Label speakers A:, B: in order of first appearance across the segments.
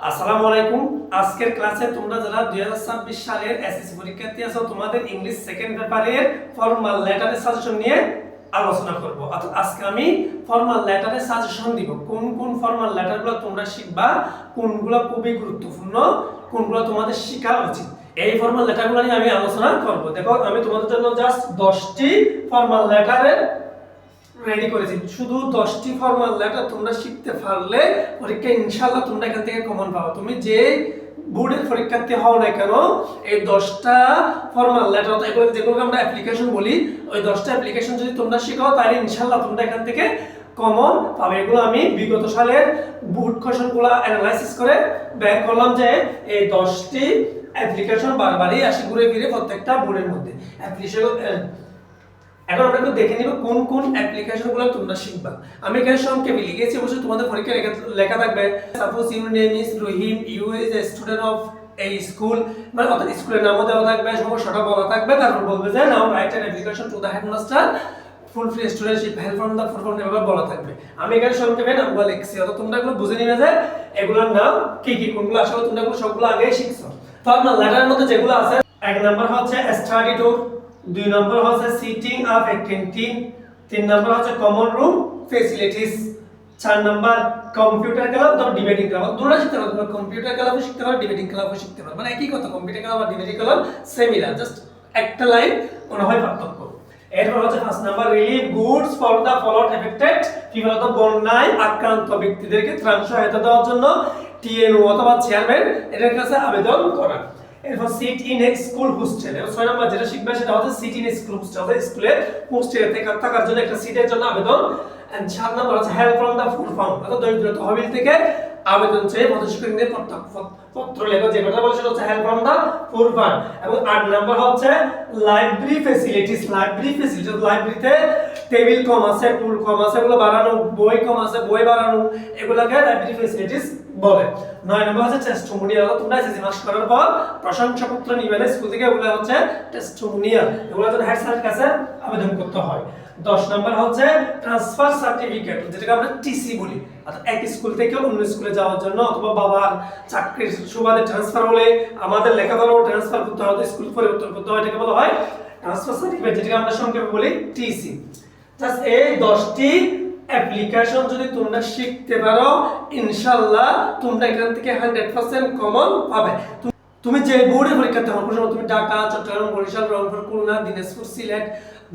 A: আসসালামু আলাইকুম। আজকের ক্লাসে তোমরা যারা দুই হাজার ছাব্বিশ সালের এসএসসি পরীক্ষার্থী আছো, তোমাদের ইংলিশ সেকেন্ড পেপারের ফর্মাল লেটারের সাজেশন নিয়ে আলোচনা করব। অর্থাৎ আজকে আমি ফর্মাল লেটারের সাজেশন দিব। কোন কোন ফর্মাল লেটারগুলো তোমরা শিখবা, কোনগুলো খুবই গুরুত্বপূর্ণ, কোনগুলো তোমাদের শেখা উচিত। এই ফর্মাল লেটারগুলো নিয়ে আমি আলোচনা করব। দেখো, আমি তোমাদের জন্য জাস্ট দশটি ফর্মাল লেটারের রেডি করেছি। শুধু দশটি ফর্মাল লেটার তোমরা শিখতে পারলে পরীক্ষা ইনশাল্লাহ তোমরা এখান থেকে কমন পাবো। তুমি যে বোর্ডের পরীক্ষার্থী হও না কেন, এই দশটা ফর্মাল লেটার এগুলো যেগুলোকে আমরা অ্যাপ্লিকেশন বলি, ওই দশটা অ্যাপ্লিকেশন যদি তোমরা শেখাও, তাহলে ইনশাল্লাহ তোমরা এখান থেকে কমন পাবে। এগুলো আমি বিগত সালের বোর্ড কোশ্চেনগুলো অ্যানালাইসিস করে বের করলাম যে এই দশটি অ্যাপ্লিকেশন বারবারই আসি ঘুরে ফিরে প্রত্যেকটা বোর্ডের মধ্যে। অ্যাপ্লিকেশন এখন আমরা একটু দেখে নিব কোন কোন অ্যাপ্লিকেশনগুলো তোমরা শিখবা। আমি এখানে সংক্ষেপে লিখেছি, অবশ্যই তোমাদের পরীক্ষায় লেখা থাকবে। Suppose your name is Rahim you is a student of এই স্কুল মানে অর্থাৎ স্কুলের নামও দেওয়া থাকবে সমস্যাটা বলা থাকবে, তারপর বলবে যে now write an application to the headmaster full free studentship help from the full from এভাবে বলা থাকবে। আমি এখানে সংক্ষেপে নামগুলো লিখছি, অর্থাৎ তোমরা এগুলো বুঝে নিবে যে, এগুলোর নাম কি কি, কোনগুলো আসলে তোমরা এগুলো সবগুলো আগেই শিখছো। তো আপনার লেটারের মধ্যে যেগুলো আছে, এক নাম্বার হচ্ছে স্টাডি ট্যুর দুই নম্বর হচ্ছে সিটিং এ ক্যান্টিন তিন নম্বর হচ্ছে কমন রুম ফেসিলিটিস চার নম্বর কম্পিউটার ক্লাব ধর ডিবেটিং ক্লাব দুটো শিখতে পারো তোমরা কম্পিউটার ক্লাবও শিখতে পারো ডিবেটিং ক্লাবও শিখতে পারো। মানে একই কথা কম্পিউটার ক্লাব আর ডিবেটিং ক্লাব সেমিলার জাস্ট একটা লাইন মনে হয় পার্থক্য। এরপর হচ্ছে first number relief goods for the flood affected কি বিগত বন্যায় আক্রান্ত ব্যক্তিদেরকে ত্রাণ সহায়তা দেওয়ার জন্য টিএনও অথবা চেয়ারম্যান এদের কাছে আবেদন করা। এরপর সিট ইন স্কুল ছয় নম্বর যেটা শিখবে, সেটা হচ্ছে সিট ইন স্কুল হোস্টেল স্কুলের হোস্টেলে থাকার জন্য একটা সিটের জন্য আবেদন। সাত নম্বর হচ্ছে হেল্প ফ্রম দ্য অর্থাৎ দরিদ্র তহবিল থেকে আবেদন চেয়ে পদশিক্ষকদের পত্র লেখা। যে কথা বলছে হচ্ছে হেল্প ফ্রম ফুড ফার্ম এবং আট নম্বর হচ্ছে লাইব্রেরি ফেসিলিটিস লাইব্রেরি ফেসিলিটিস লাইব্রেরিতে টেবিল কম আছে টুল কম আছে, এগুলো বাড়ানো, বই কম আছে, বই বাড়ানো, এগুলোকে লাইব্রেরি ফেসিলিটিস বলে। নয় নম্বর হচ্ছে টেস্টোমোনিয়াল তোমরা এসএসসি পাস করার পর প্রশংসাপত্র নিবে স্কুল থেকে এগুলো হচ্ছে টেস্টোমোনিয়াল এগুলো তো হেড স্যারের কাছে আবেদন করতে হয়। দশ নম্বর হচ্ছে ট্রান্সফার সার্টিফিকেট যেটাকে আমরা টিসি বলি। অর্থাৎ এক স্কুল থেকে অন্য স্কুলে যাওয়ার জন্য অথবা বাবার চাকরির সুবাদে ট্রান্সফার হলে আমাদের লেখাপড়াও ট্রান্সফার করতে হয় স্কুল পরিবর্তন করতে হয় এটাকে বলা হয় ট্রান্সফার সার্টিফিকেট যেটাকে আমরা সংক্ষেপে বলি টিসি জাস্ট এই দশটি অ্যাপ্লিকেশন যদি তোমরা শিখতে পারো, ইনশাল্লাহ তোমরা এখান থেকে হান্ড্রেড পার্সেন্ট কমন পাবে। তুমি যে বোর্ডে পরীক্ষাতে হওয়ার কোনো তুমি ঢাকা, চট্টগ্রাম, বরিশাল, রংপুর, খুলনা, দিনাজপুর, সিলেট,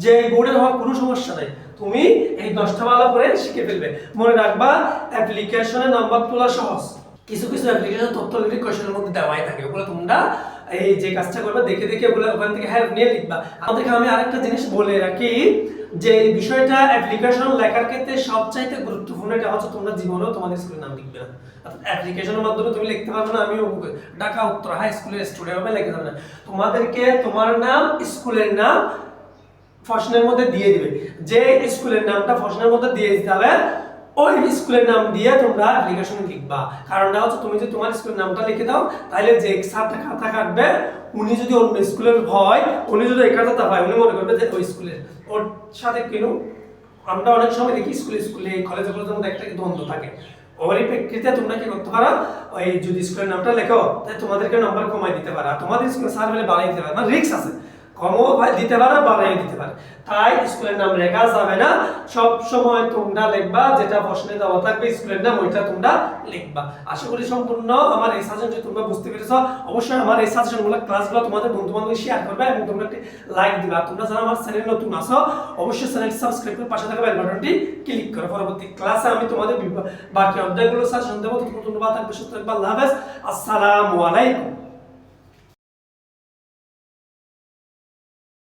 A: যে বোর্ডের হওয়ার কোনো সমস্যা নেই। তুমি এই দশটা ভালো করে শিখে ফেলবে। মনে রাখবা অ্যাপ্লিকেশনে নাম্বার তোলা সহজ। কিছু কিছু অ্যাপ্লিকেশন তথ্য কোয়েশনের মধ্যে দেওয়াই থাকে। ওগুলো তোমরা এই যে কাজটা করবে, দেখে দেখে ওগুলো ওখান থেকে হেল্প নিয়ে লিখবা। আমাদেরকে আমি আরেকটা জিনিস বলে রাখি, যে বিষয়টা অ্যাপ্লিকেশন লেখার ক্ষেত্রে সবচাইতে গুরুত্বপূর্ণ এটা হচ্ছে তোমরা জীবনেও তোমাদের স্কুলের নাম লিখবে না। অ্যাপ্লিকেশনের মাধ্যমে তুমি লিখতে পারবে না, আমি ঢাকা, উত্তর হাই স্কুলের স্টুডেন্ট হবে, লিখে যাবে না। তোমাদেরকে তোমার নাম স্কুলের নাম ফসনের মধ্যে দিয়ে দিবে। যে স্কুলের নামটা ফসনের মধ্যে দিয়ে দিতে হবে ওই স্কুলের নাম দিয়ে তোমরা অ্যাপ্লিকেশন লিখবা। কারণটা হচ্ছে তুমি যদি তোমার স্কুলের নামটা লিখে দাও, তাহলে যে স্যারটা খাতা কাটবে, উনি যদি অন্য স্কুলের হয়, উনি যদি এই খাতাটা পায়, উনি মনে করবে যে ওই স্কুলের। ওর সাথে কেন আমরা অনেক সময় দেখি স্কুলে স্কুলে কলেজে কলেজের মধ্যে একটা দ্বন্দ্ব থাকে। ওরই প্রেক্ষিতে তোমরা কি করতে পারো? ওই যদি স্কুলের নামটা লেখো, তাহলে তোমাদেরকে নাম্বার কমাই দিতে পারে। তোমাদের স্কুলে স্যার বলে বাড়াই দিতে পারে। মানে রিক্স আছে। দিতে পারে বাড়াই দিতে পারে। তাই স্কুলের নাম লেখা যাবে না। সব সময় তোমরা লিখবা, যেটা প্রশ্নে দেওয়া থাকবে, স্কুলের নাম ওইটা তোমরা লিখবা। আশা করি সম্পূর্ণ আমার এই সাজেশন যদি তোমরা বুঝতে পেরেছ। অবশ্যই আমার এই সাজেশনগুলো ক্লাসগুলো তোমাদের বন্ধু বান্ধব শেয়ার করবে এবং তোমরা একটি লাইক দিবা। তোমরা যারা আমার চ্যানেল নতুন আসো অবশ্যই চ্যানেল সাবস্ক্রাইব করে পাশে থাকা বেল বাটনটি ক্লিক করো। পরবর্তী ক্লাসে আমি তোমাদের বাকি অধ্যায়গুলো সাজেশন দেবো। ততক্ষণ ধন্যবাদ, থাকবে থাকবে। আল্লাহ হাফেজ। আসসালামু আলাইকুম।